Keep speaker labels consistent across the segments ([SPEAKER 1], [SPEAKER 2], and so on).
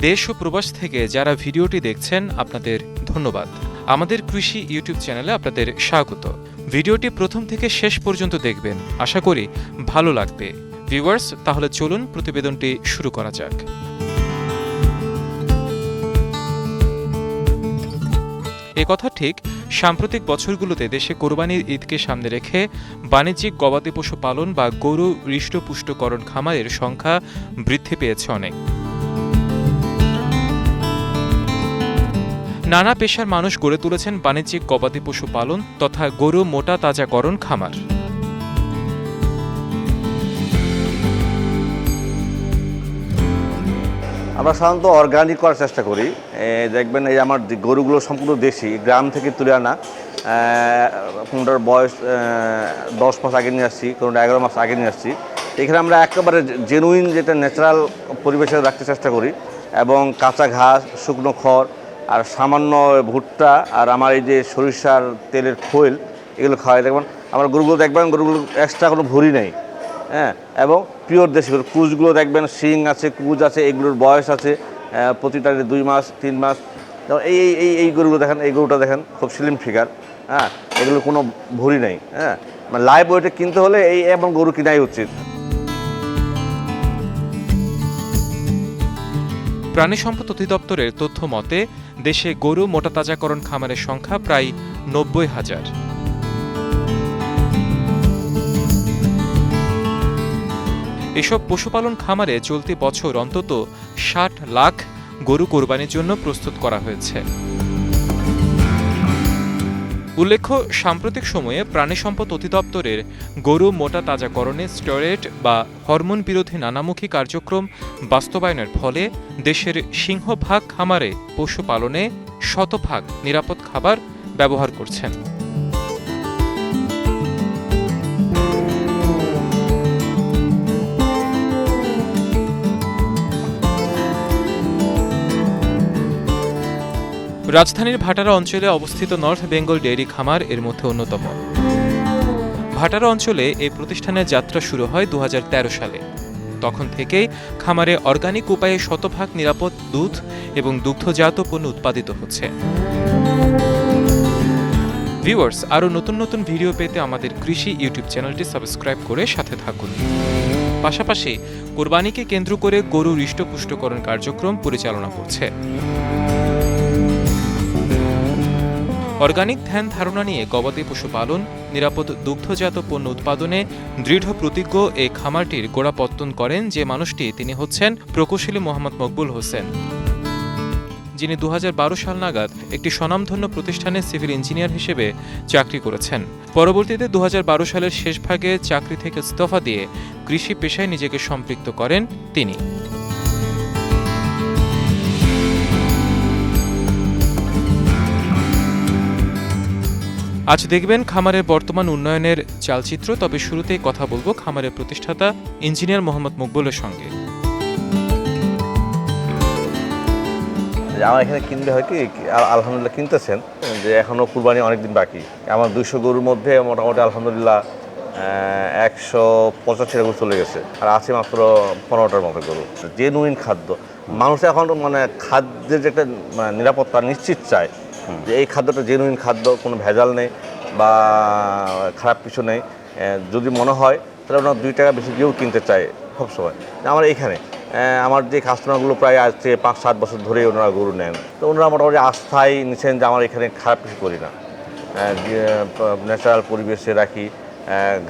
[SPEAKER 1] দেশ ও প্রবাস থেকে যারা ভিডিওটি দেখছেন, আপনাদের ধন্যবাদ। আমাদের কৃষি ইউটিউব চ্যানেলে আপনাদের স্বাগত। ভিডিওটি প্রথম থেকে শেষ পর্যন্ত দেখবেন। আশা করি ভালো লাগবে। ভিউয়ার্স, তাহলে চলুন প্রতিবেদনটি শুরু করা যাক। এ কথা ঠিক, সাম্প্রতিক বছরগুলোতে দেশে কোরবানির ঈদকে সামনে রেখে বাণিজ্যিক গবাদি পশু পালন বা গরু হৃষ্টপুষ্টকরণ খামারের সংখ্যা বৃদ্ধি পেয়েছে অনেক। নানা পেশার মানুষ গড়ে তুলেছেন বাণিজ্যিক গবাদি পশু পালন তথা গরু মোটা তাজাকরণ খামার।
[SPEAKER 2] আমরা সাধারণত অর্গানিক করার চেষ্টা করি। দেখবেন এই আমার গরুগুলো সম্পূর্ণ দেশি, গ্রাম থেকে তুলে আনা। কোনটার বয়স দশ মাস আগে নিয়ে আসছি, কোনটা এগারো মাস আগে নিয়ে আসছি। এখানে আমরা একেবারে জেনুইন যেটা ন্যাচারাল পরিবেশে রাখতে চেষ্টা করি এবং কাঁচা ঘাস, শুকনো খড় আর সামান্য ভুট্টা আর আমার এই যে সরিষার তেলের খোল, এগুলো খাওয়াই দেখবেন। আমার গরুগুলো দেখবেন, গরুগুলো এক্সট্রা কোনো ভুঁড়ি নেই হ্যাঁ? এবং পিওর দেশি গরু কুচগুলো দেখবেন, শিং আছে, কুচ আছে, এগুলোর বয়স আছে প্রতিটা দুই মাস, তিন মাস। এই এই এই গরুগুলো দেখেন, এই গরুটা দেখেন, খুব স্লিম ফিগার হ্যাঁ? এগুলো কোনো ভুঁড়ি নেই হ্যাঁ? মানে লাইভ ওয়েটে কিনতে হলে এই এবং গরু কিনাই উচিত।
[SPEAKER 1] প্রাণী সম্পদ অধিদপ্তরের তথ্য মতে দেশে গরু মোটা তাজাকরণ খামারের সংখ্যা প্রায় নব্বই হাজার। এসব পশুপালন খামারে চলতি বছর অন্তত ষাট লাখ গরু কোরবানির জন্য প্রস্তুত করা হয়েছে। উল্লেখ্য, সাম্প্রতিক সময়ে প্রাণী সম্পদ অধিদপ্তরের গরু মোটা তাজাকরণে স্টেরয়েড বা হরমোন বিরোধী নানামুখী কার্যক্রম বাস্তবায়নের ফলে দেশের সিংহভাগ খামারে পশুপালনে শতভাগ নিরাপদ খাবার ব্যবহার করছেন। রাজধানীর ভাটারা অঞ্চলে অবস্থিত নর্থ বেঙ্গল ডেয়ারি খামার এর মধ্যে অন্যতম। ভাটারা অঞ্চলে এই প্রতিষ্ঠানের যাত্রা শুরু হয় দু হাজার তেরো সালে। তখন থেকেই খামারে অর্গানিক উপায়ে শতভাগ নিরাপদ দুধ এবং দুগ্ধজাত পণ্য উৎপাদিত হচ্ছে। ভিউয়ার্স, আরও নতুন নতুন ভিডিও পেতে আমাদের কৃষি ইউটিউব চ্যানেলটি সাবস্ক্রাইব করে সাথে থাকুন। পাশাপাশি, কোরবানিকে কেন্দ্র করে গরু হৃষ্টপুষ্টকরণ কার্যক্রম পরিচালনা করছে। অর্গানিক ধ্যান ধারণা নিয়ে গবাদি পশু পালন, নিরাপদ দুগ্ধজাত পণ্য উৎপাদনে দৃঢ় প্রতিজ্ঞ এই খামারটির গোড়াপত্তন করেন যে মানুষটি তিনি হচ্ছেন প্রকৌশলী মোহাম্মদ মকবুল হোসেন। যিনি দু হাজার বারো সাল নাগাদ একটি স্বনামধন্য প্রতিষ্ঠানে সিভিল ইঞ্জিনিয়ার হিসেবে চাকরি করেছেন। পরবর্তীতে দু হাজার বারো সালের শেষ ভাগে চাকরি থেকে ইস্তফা দিয়ে কৃষি পেশায় নিজেকে সম্পৃক্ত করেন তিনি। আজ দেখবেন খামারের বর্তমান উন্নয়নের চালচিত্র, তবে শুরুতেই কথা বলব খামারের প্রতিষ্ঠাতা ইঞ্জিনিয়ার মোহাম্মদ মকবুলের সঙ্গে।
[SPEAKER 2] আমার এখানে কিনতে হয় কি, আল- আলহামদুলিল্লাহ কিনতেছেন, যে এখনও কুরবানি অনেক দিন বাকি। আমার দুশো গরুর মধ্যে মোটামুটি আলহামদুলিল্লাহ একশো পঁচাশিটা গরু চলে গেছে, আর আছে মাত্র পনেরোটার মতো গরু। জেনুইন খাদ্য। মানুষ এখন মানে খাদ্যের যে একটা মানে নিরাপত্তা নিশ্চিত চায় যে এই খাদ্যটা জেনুইন খাদ্য, কোনো ভেজাল নেই বা খারাপ কিছু নেই যদি মনে হয়, তাহলে ওনার দুই টাকা বেশি দিয়েও কিনতে চায় সবসময় আমার এইখানে আমার যে কাস্টমারগুলো প্রায় আছে পাঁচ, সাত বছর ধরেই ওনারা গরু নেন। তো ওনারা মোটামুটি আস্থায় নিচ্ছেন যে আমার এখানে খারাপ কিছু করি না। ন্যাচারাল পরিবেশে রাখি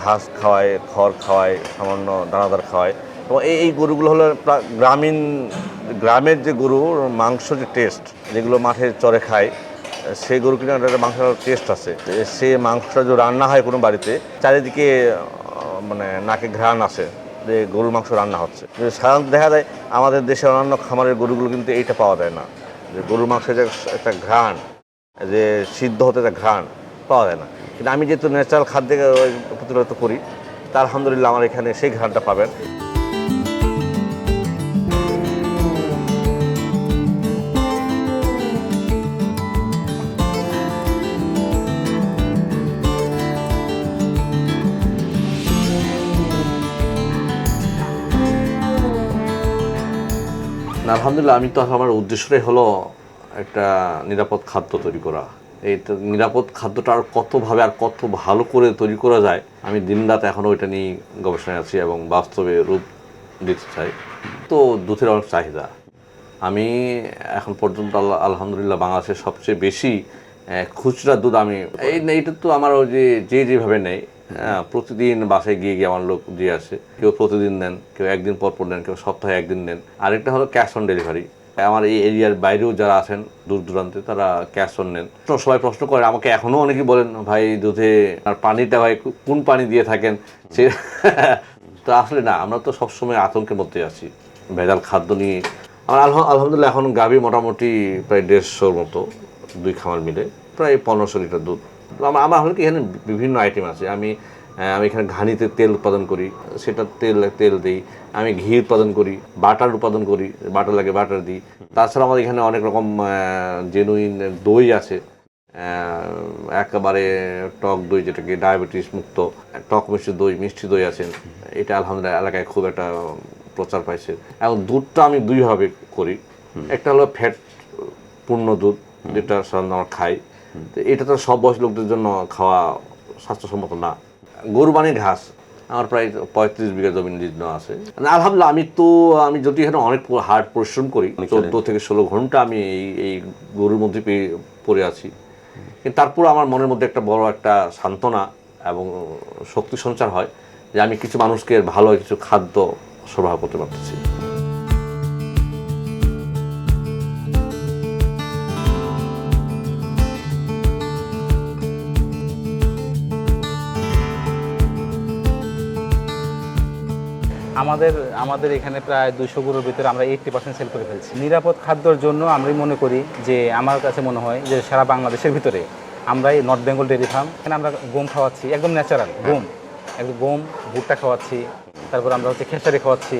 [SPEAKER 2] ঘাস খাওয়ায়, খড় খাওয়ায়, সামান্য দানাদার খাওয়ায়। এবং এই এই গরুগুলো হলো গ্রামীণ, গ্রামের যে গরুর মাংস যে টেস্ট যেগুলো মাঠে চরে খায় সেই গরু কিনা একটা মাংসের টেস্ট আছে। সে মাংসটা যদি রান্না হয় কোনো বাড়িতে, চারিদিকে মানে নাকে ঘ্রাণ আসে যে গরুর মাংস রান্না হচ্ছে। সাধারণত দেখা যায়, আমাদের দেশের অন্যান্য খামারের গরুগুলো কিন্তু এইটা পাওয়া যায় না। যে গরুর মাংসের যে একটা ঘ্রাণ, যে সিদ্ধ হতে একটা ঘ্রাণ, পাওয়া যায় না। কিন্তু আমি যেহেতু ন্যাচারাল খাদ্যে প্রতিরোধ করি, তা আলহামদুলিল্লাহ আমার এখানে সেই ঘ্রাণটা পাবেন। না, আলহামদুলিল্লাহ আমি তো আমার উদ্দেশ্যটাই হলো একটা নিরাপদ খাদ্য তৈরি করা। এই নিরাপদ খাদ্যটা আর কতভাবে আর কত ভালো করে তৈরি করা যায় আমি দিনরাত এখনও ওইটা নিয়ে গবেষণায় আছি এবং বাস্তবে রূপ দিতে চাই। তো দুধের অনেক চাহিদা। আমি এখন পর্যন্ত আল্লাহ আলহামদুলিল্লাহ বাংলাদেশের সবচেয়ে বেশি খুচরা দুধ আমি এই এইটা তো আমার ওই যে যে যেভাবে নেই হ্যাঁ, প্রতিদিন বাসায় গিয়ে গিয়ে আমার লোক দিয়ে আসে। কেউ প্রতিদিন নেন, কেউ একদিন পর পর নেন, কেউ সপ্তাহে একদিন নেন। আরেকটা হলো ক্যাশ অন ডেলিভারি আমার এই এরিয়ার বাইরেও যারা আছেন দূর দূরান্তে, তারা ক্যাশ অন নেন। সবাই প্রশ্ন করে, আমাকে এখনও অনেকেই বলেন, ভাই দুধে আর পানিটা ভাই কোন পানি দিয়ে থাকেন? সে তো আসলে না, আমরা তো সবসময় আতঙ্কের মধ্যে আছি। ভেজাল খাদ্য নিয়ে আমার আলহা- আলহামদুলিল্লাহ এখন গাভী মোটামুটি প্রায় দেড়শোর মতো দুই খামার মিলে, প্রায় পনেরোশো লিটার দুধ আমার আমার হলো কি এখানে বিভিন্ন আইটেম আছে? আমি আমি এখানে ঘানিতে তেল উৎপাদন করি সেটা তেল তেল দিই। আমি ঘি উৎপাদন করি বাটার উৎপাদন করি বাটার লাগে বাটার দিই। তাছাড়া আমাদের এখানে অনেক রকম জেনুইন দই আছে। একেবারে টক দই যেটাকে ডায়াবেটিস মুক্ত টক মিষ্টি দই মিষ্টি দই আছে। এটা আলহামদুলিল্লাহ এলাকায় খুব একটা প্রচার পাইছে। এবং দুধটা আমি দুইভাবে করি। একটা হলো ফ্যাট পূর্ণ দুধ যেটা সাধারণত আমরা খাই। তো এটা তো সব বয়স লোকদের জন্য খাওয়া স্বাস্থ্যসম্মত না। গরুবানি ঘাস আমার প্রায় পঁয়ত্রিশ বিঘা জমি নির্ণ আছে। না, আলহামদুলিল্লাহ আমি তো আমি যদি এখানে অনেক হার্ড পরিশ্রম করি চোদ্দ থেকে ষোলো ঘণ্টা আমি এই এই গরুর মধ্যে পেয়ে পড়ে আছি। কিন্তু তারপর আমার মনের মধ্যে একটা বড় একটা সান্ত্বনা এবং শক্তি সঞ্চার হয় যে আমি কিছু মানুষকে ভালো কিছু খাদ্য সরবরাহ করতে পারতেছি।
[SPEAKER 3] আমাদের আমাদের এখানে প্রায় দুশো গরুর ভিতরে আমরা এইটটি পার্সেন্ট সেল করে ফেলছি। নিরাপদ খাদ্যর জন্য আমি মনে করি যে আমার কাছে মনে হয় যে সারা বাংলাদেশের ভিতরে আমরা এই নর্থ বেঙ্গল ডেয়ারি ফার্ম এখানে আমরা গম খাওয়াচ্ছি, একদম ন্যাচারাল গম। একদম গম, ভুট্টা খাওয়াচ্ছি, তারপর আমরা হচ্ছে খেসারি খাওয়াচ্ছি।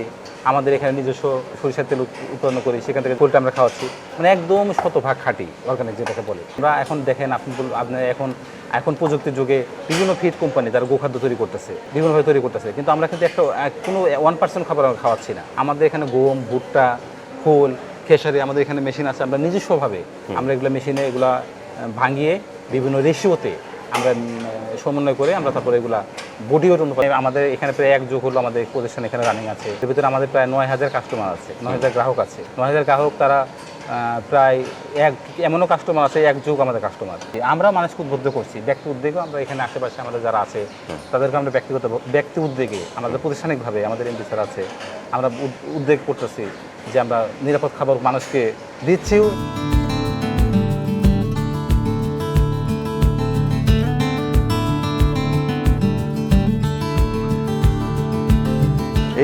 [SPEAKER 3] আমাদের এখানে নিজস্ব সরিষার তেল উৎপন্ন করি সেখান থেকে পোলটা আমরা খাওয়াচ্ছি। মানে একদম শতভাগ খাঁটি অর্গানিক যেটাকে বলে। আমরা এখন দেখেন আপনি বল- আপনি এখন এখন প্রযুক্তির যুগে বিভিন্ন ফিড কোম্পানি তারা গোখাদ্য তৈরি করতেছে বিভিন্নভাবে তৈরি করতেছে। কিন্তু আমরা কিন্তু একটা কোনো ওয়ান পার্সেন্ট খাবার আমরা খাওয়াচ্ছি না। আমাদের এখানে গম ভুট্টা খোল খেসারি আমাদের এখানে মেশিন আছে। আমরা নিজস্বভাবে আমরা এগুলো মেশিনে এগুলা ভাঙিয়ে বিভিন্ন রেশিওতে আমরা সমন্বয় করে আমরা তারপরে এগুলা বডি ওজন আমাদের এখানে প্রায় এক যুগ হলো আমাদের প্রতিষ্ঠান এখানে রানিং আছে। এর ভিতরে আমাদের প্রায় নয় হাজার কাস্টমার আছে, নয় হাজার গ্রাহক আছে। নয় হাজার গ্রাহক তারা প্রায় এক, এমনও কাস্টমার আছে, এক যুগ আমাদের কাস্টমার আমরা মানুষকে উদ্বুদ্ধ করছি, ব্যক্তি উদ্যোগেও আমরা এখানে আশেপাশে আমাদের যারা আছে, তাদেরকে আমরা ব্যক্তিগত, ব্যক্তি উদ্যোগে আমাদের প্রতিষ্ঠানিকভাবে আমাদের এমডি স্যার আছে, আমরা উদ- উদ্যোগ করতেছি যে আমরা নিরাপদ খাবার মানুষকে দিচ্ছিও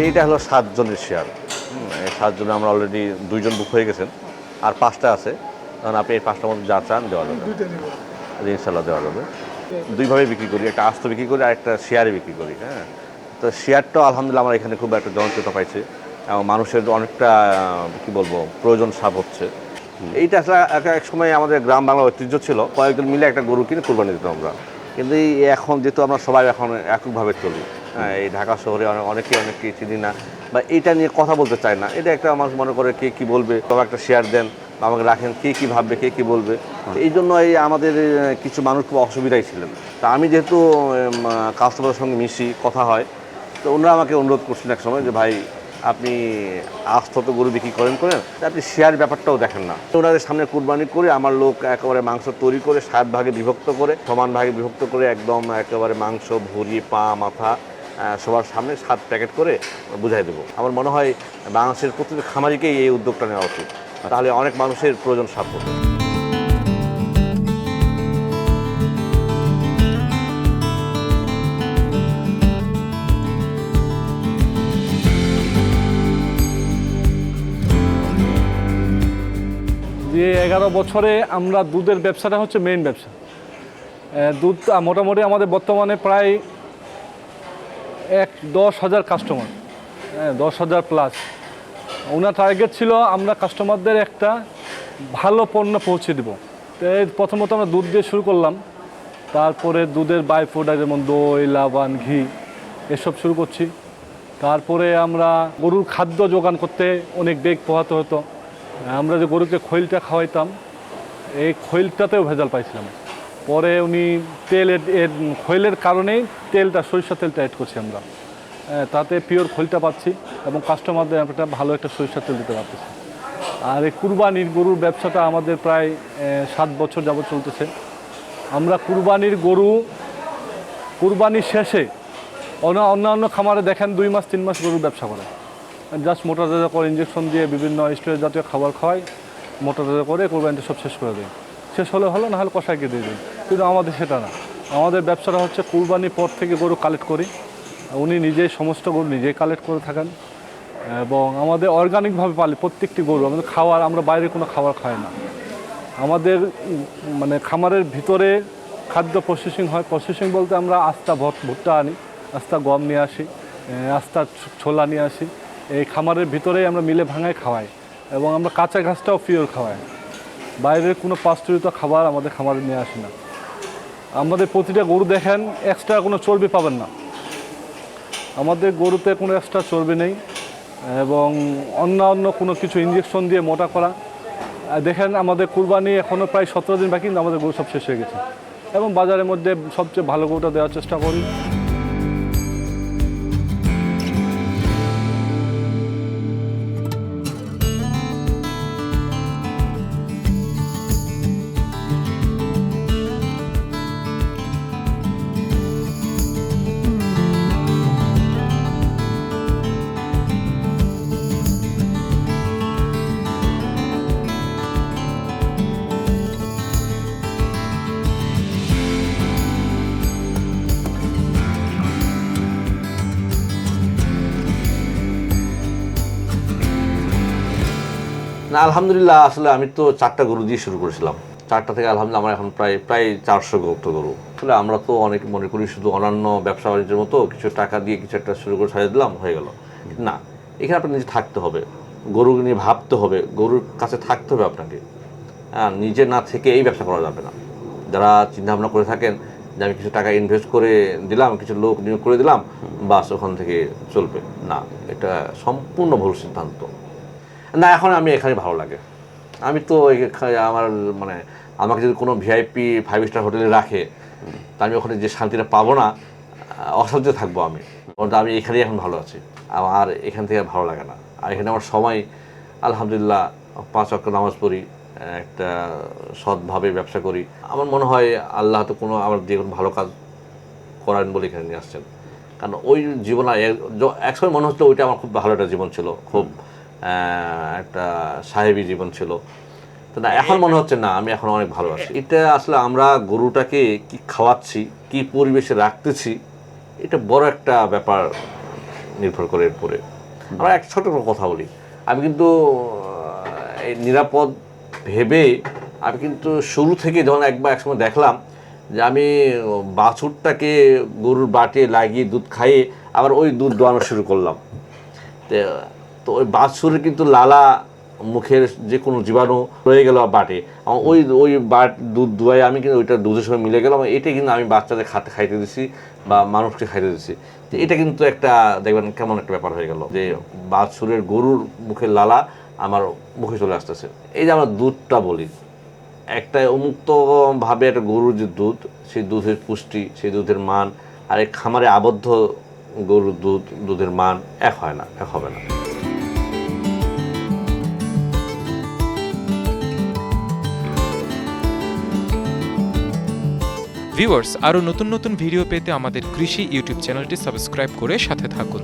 [SPEAKER 2] এইটা হলো সাতজনের শেয়ার সাতজনে আমরা অলরেডি দুইজন বুক হয়ে গেছেন। আর পাঁচটা আছে। তখন আপনি এই পাঁচটার মধ্যে যা চান দেওয়া যাবে। ইনশাল্লাহ দেওয়া যাবে। দুইভাবে বিক্রি করি একটা আস্ত বিক্রি করি আর একটা শেয়ারে বিক্রি করি হ্যাঁ। তো শেয়ারটাও আলহামদুলিল্লাহ আমার এখানে খুব একটা জনপ্রিয়তা পাইছে। এবং মানুষের অনেকটা কি বলব প্রয়োজন সাপ হচ্ছে। এইটা আসলে একটা এক সময় আমাদের গ্রাম বাংলা ঐতিহ্য ছিল। কয়েকজন মিলে একটা গরু কিনে কোরবানি দিতাম আমরা। কিন্তু এই এখন যেহেতু আমরা সবাই এখন এককভাবে চলি এই ঢাকা শহরে অনেক অনেকেই অনেককে চিনি না। বা এটা নিয়ে কথা বলতে চায় না। এটা একটা মানুষ মনে করে কে কি বলবে তবে একটা শেয়ার দেন, আমাকে রাখেন, কে কি ভাববে, কে কি বলবে। এই জন্য এই আমাদের কিছু মানুষ খুব অসুবিধাই ছিলেন। তা আমি যেহেতু কাস্টমারের সঙ্গে মিশি, কথা হয়, তো ওনারা আমাকে অনুরোধ করছেন এক সময় যে, ভাই, আপনি আস্ত তো গরু বিক্রি করেন করেন আপনি শেয়ার ব্যাপারটাও দেখেন না। তো ওনাদের সামনে কুরবানি করে আমার লোক একেবারে মাংস তৈরি করে, সাত ভাগে বিভক্ত করে, সমান ভাগে বিভক্ত করে, একদম একেবারে মাংস, ভুঁড়ি, পা, মাথা সবার সামনে সাত প্যাকেট করে বুঝাই দেবো। আমার মনে হয় বাংলাদেশের প্রতিটি খামারিকেই এই উদ্যোগটা নেওয়া উচিত। তাহলে অনেক মানুষের প্রয়োজন সাধ্য
[SPEAKER 4] যে এগারো বছরে আমরা দুধের ব্যবসাটা হচ্ছে মেইন ব্যবসা। দুধ মোটামুটি আমাদের বর্তমানে প্রায় এক দশ হাজার কাস্টমার হ্যাঁ দশ হাজার প্লাস ওনার টার্গেট ছিল আমরা কাস্টমারদের একটা ভালো পণ্য পৌঁছে দেব। তো প্রথমত আমরা দুধ দিয়ে শুরু করলাম। তারপরে দুধের বাই প্রোডাক্ট যেমন দই, লাবান, ঘি, এসব শুরু করছি। তারপরে আমরা গরুর খাদ্য যোগান করতে অনেক বেগ পোহাতে হতো। আমরা যে গরুকে খৈলটা খাওয়াইতাম, এই খৈলটাতেও ভেজাল পাইছিলাম। পরে উনি তেল এর- খৈলের কারণেই তেলটা সরিষা তেলটা অ্যাড করছি আমরা। তাতে পিওর খৈলটা পাচ্ছি এবং কাস্টমারদের একটা ভালো একটা সরিষার তেল দিতে পারতেছি। আর এই কুরবানির গরুর ব্যবসাটা আমাদের প্রায় সাত বছর যাবত চলতেছে। আমরা কুরবানির গরু কুরবানির শেষে অন্য, অন্যান্য খামারে দেখেন দুই মাস, তিন মাস গরুর ব্যবসা করে। জাস্ট মোটা করে ইঞ্জেকশন দিয়ে বিভিন্ন স্টোরেজ জাতীয় খাবার খাওয়ায়, মোটা করে কোরবানিটা সব শেষ করে দেয়। শেষ হলে হলো, না হলে কষাইকে দিয়ে দিন। কিন্তু আমাদের সেটা না। আমাদের ব্যবসাটা হচ্ছে কুরবানির পর থেকে গরু কালেক্ট করি। উনি নিজেই সমস্ত গরু নিজেই কালেক্ট করে থাকেন। এবং আমাদের অর্গানিকভাবে পালি প্রত্যেকটি গরু। আমাদের খাওয়ার, আমরা বাইরে কোনো খাবার খাই না। আমাদের মানে খামারের ভিতরে খাদ্য প্রসেসিং হয়। প্রসেসিং বলতে আমরা আস্তা ভট, ভুট্টা আনি, আস্তা গম নিয়ে আসি আস্তা ছোলা নিয়ে আসি। এই খামারের ভিতরেই আমরা মিলে ভাঙায় খাওয়াই। এবং আমরা কাঁচা ঘাসটাও পিওর খাওয়াই। বাইরের কোনো পাস্তুরিত খাবার আমাদের খামারে নিয়ে আসি না। আমাদের প্রতিটা গরু দেখেন এক্সট্রা কোনো চর্বি পাবেন না। আমাদের গরুতে কোনো এক্সট্রা চর্বি নেই এবং অন্য অন্য কোনো কিছু ইঞ্জেকশন দিয়ে মোটা করা। দেখেন, আমাদের কুরবানি এখনও প্রায় সতেরো দিন বাকি আমাদের গরু সব শেষ হয়ে গেছে। এবং বাজারের মধ্যে সবচেয়ে ভালো গরুটা দেওয়ার চেষ্টা করি।
[SPEAKER 2] না, আলহামদুলিল্লাহ, আসলে আমি তো চারটা গরু দিয়ে শুরু করেছিলাম। চারটা থেকে আলহামদুলিল্লাহ আমার এখন প্রায় প্রায় চারশো গরু গরু। আসলে আমরা তো অনেক মনে করি শুধু অন্যান্য ব্যবসা বাণিজ্যের মতো কিছু টাকা দিয়ে কিছু একটা শুরু করে সাজিয়ে দিলাম, হয়ে গেল। না, এখানে আপনার নিজে থাকতে হবে। গরু নিয়ে ভাবতে হবে, গরুর কাছে থাকতে হবে আপনাকে। হ্যাঁ নিজে না থেকে এই ব্যবসা করা যাবে না। যারা চিন্তা ভাবনা করে থাকেন যে আমি কিছু টাকা ইনভেস্ট করে দিলাম, কিছু লোক নিয়োগ করে দিলাম, বাস ওখান থেকে চলবে। না, এটা সম্পূর্ণ ভুল সিদ্ধান্ত। না, এখন আমি এখানে ভালো লাগে। আমি তো আমার মানে আমাকে যদি কোনো ভিআইপি ফাইভ স্টার হোটেলে রাখে, তা আমি ওখানে যে শান্তিটা পাবো না অসহ্য থাকব আমি। কারণ আমি এখানেই এখন ভালো আছি। আর এখান থেকে ভালো লাগে না। আর এখানে আমার সময়, আলহামদুলিল্লাহ, পাঁচ অক্ট নামাজ পড়ি, একটা সৎভাবে ব্যবসা করি। আমার মনে হয় আল্লাহ তো কোনো, আমার দিয়ে কোনো ভালো কাজ করান বলে এখানে নিয়ে আসছেন। কারণ ওই জীবন এক- য- একসময় মনে হচ্ছিল ওইটা আমার খুব ভালো একটা জীবন ছিল, খুব একটা সাহেবী জীবন ছিল। তো না এখন মনে হচ্ছে না আমি এখন অনেক ভালো আছি। এটা আসলে আমরা গরুটাকে কি খাওয়াচ্ছি কি পরিবেশে রাখতেছি এটা বড় একটা ব্যাপার নির্ভর করে এর উপরে আমরা এক ছোট কথা বলি। আমি কিন্তু এই নিরাপদ ভেবে আমি কিন্তু শুরু থেকে যখন একবার একসময় দেখলাম যে আমি বাছুরটাকে গরুর বাটে লাগিয়ে দুধ খাইয়ে আবার ওই দুধ দোয়ানো শুরু করলাম। তো- তো ওই বাছুরের কিন্তু লালা মুখের যে কোনো জীবাণু রয়ে গেল বাটে। ওই ওই বাট দুধ দুয়াই আমি কিন্তু ওইটা দুধের সঙ্গে মিলে গেলাম। এটা কিন্তু আমি বাচ্চাদের খাতে, খাইতে দিছি বা মানুষকে খাইতে দিছি। তো এটা কিন্তু একটা, দেখবেন কেমন একটা ব্যাপার হয়ে গেল যে বাছুরের গরুর মুখের লালা আমার মুখে চলে আসতেছে। এই যে আমরা দুধটা বলি, একটা উন্মুক্তভাবে একটা গরুর যে দুধ, সেই দুধের পুষ্টি, সেই দুধের মান, আর এই খামারে আবদ্ধ গরুর দুধ, দুধের মান এক হয় না, এক হবে না।
[SPEAKER 1] ভিউয়ার্স আরও নতুন নতুন ভিডিও পেতে আমাদের কৃষি ইউটিউব চ্যানেলটি সাবস্ক্রাইব করে সাথে থাকুন।